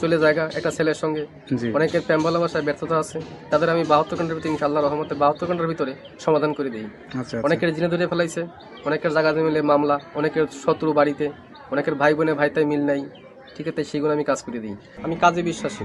চলে জায়গা একটা ছেলের সঙ্গে। অনেকের প্রেম ভালোবাসায় ব্যর্থতা আছে। তাদের আমি বাহাত্তর ঘণ্টার ভিতরে ইনশাল্লাহ রহমতে বাহাত্তর ঘণ্টার ভিতরে সমাধান করে দিই। আচ্ছা আচ্ছা। অনেকের জিনে ধরে ফেলাইছে অনেকের জায়গা মিলে মামলা অনেকের শত্রু বাড়িতে অনেকের ভাই বোনে ভাইতে মিল নাই। ঠিক আছে সেগুলো আমি কাজ করে দিই। আমি কাজে বিশ্বাসী।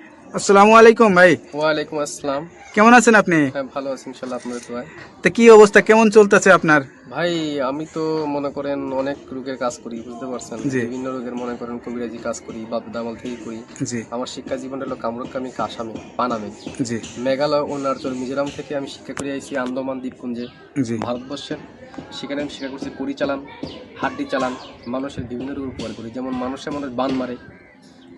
আসসালামু আলাইকুম ভাই। ওয়ালাইকুম আসসালাম। কেমন আছেন আপনি? হ্যাঁ ভালো আছি ইনশাল্লাহ আপনাদের দোয়ায়। তা কি অবস্থা? কেমন চলতেছে আপনার? ভাই আমি তো মনে করেন অনেক রোগের কাজ করি বুঝতে পারছেন। বিভিন্ন রোগের মনে করেন কবিরাজি কাজ করি বাপ দামাল থেকে করি। আমার শিক্ষা জীবনটা হলো কামরুকামি কাসামে পানামে। মেঘালয় অরুণাচল মিজোরাম থেকে আমি শিক্ষা করে আইছি আন্দামান দ্বীপপুঞ্জে। ভারতবর্ষের সেখানে আমি শিক্ষা করছি কুড়ি চালান হাড্ডি চালান মানুষের বিভিন্ন রোগ উপকার করি। যেমন মানুষের মানুষ বান মারে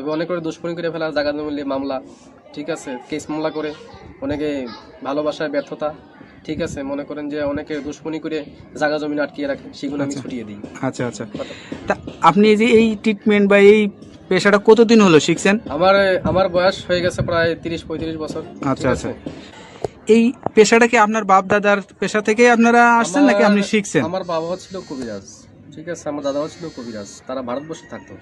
তবে অনেক করে দুষ্কর্মী করে ফেলা জায়গা মিলে মামলা ঠিক আছে কেস মামলা করে অনেকে ভালোবাসায় ব্যর্থতা ঠিক আছে মনে করেন যে অনেকে দুশ্মনী করে জায়গা জমি আটকিয়ে রাখে সেগুলো আমি ছুটিয়ে দিই। আচ্ছা আচ্ছা। তা আপনি যে এই ট্রিটমেন্ট বা এই পেশাটা কতদিন হলো শিখছেন? আমার আমার বয়স হয়ে গেছে প্রায় তিরিশ পঁয়ত্রিশ বছর আচ্ছা, আচ্ছা। এই পেশাটা কি আপনার বাপ দাদার পেশা থেকে আপনারা আসছেন নাকি আপনি শিখছেন? আমার বাবাও ছিল কবিরাজ ঠিক আছে আমার দাদাও ছিল কবিরাজ তারা ভারতবর্ষে থাকতো।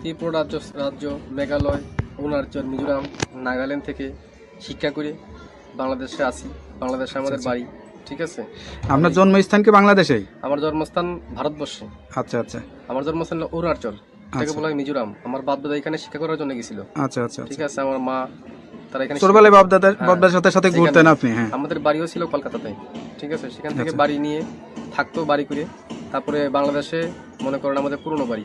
ত্রিপুরা রাজ্য রাজ্য মেঘালয় অরুণাচল মিজোরাম নাগাল্যান্ড থেকে শিক্ষা করে বাংলাদেশে আসি। বাংলাদেশে আমাদের বাড়ি ঠিক আছে? আপনার জন্মস্থান কি বাংলাদেশেই? আমার জন্মস্থান ভারতবর্ষে। আচ্ছা আচ্ছা। আমার জন্মস্থান অরুণাচল। থেকে আচ্ছা। বলা হয় মিজোরাম। আমার বাপ দাদা এখানে শিক্ষা করার জন্য গেছিল। আচ্ছা আচ্ছা ঠিক আছে? আমার মা তারা এখানে ছোটবেলায় বাপ হ্যাঁ, বাপ দাদার সাথে সাথে সেখানে- ঘুরতেন আপনি হ্যাঁ। আমাদের বাড়িও ছিল কলকাতাতে। ঠিক আছে? সেখান থেকে আচ্ছা। বাড়ি নিয়ে থাকতো বাড়ি করে। তারপরে বাংলাদেশে মনে করেন আমাদের পুরনো বাড়ি।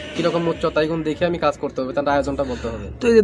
কীরকম উচ্চতা এগুলো দেখে আমি কাজ করতে হবে, তার আয়োজনটা বলতে হবে। তো এই যে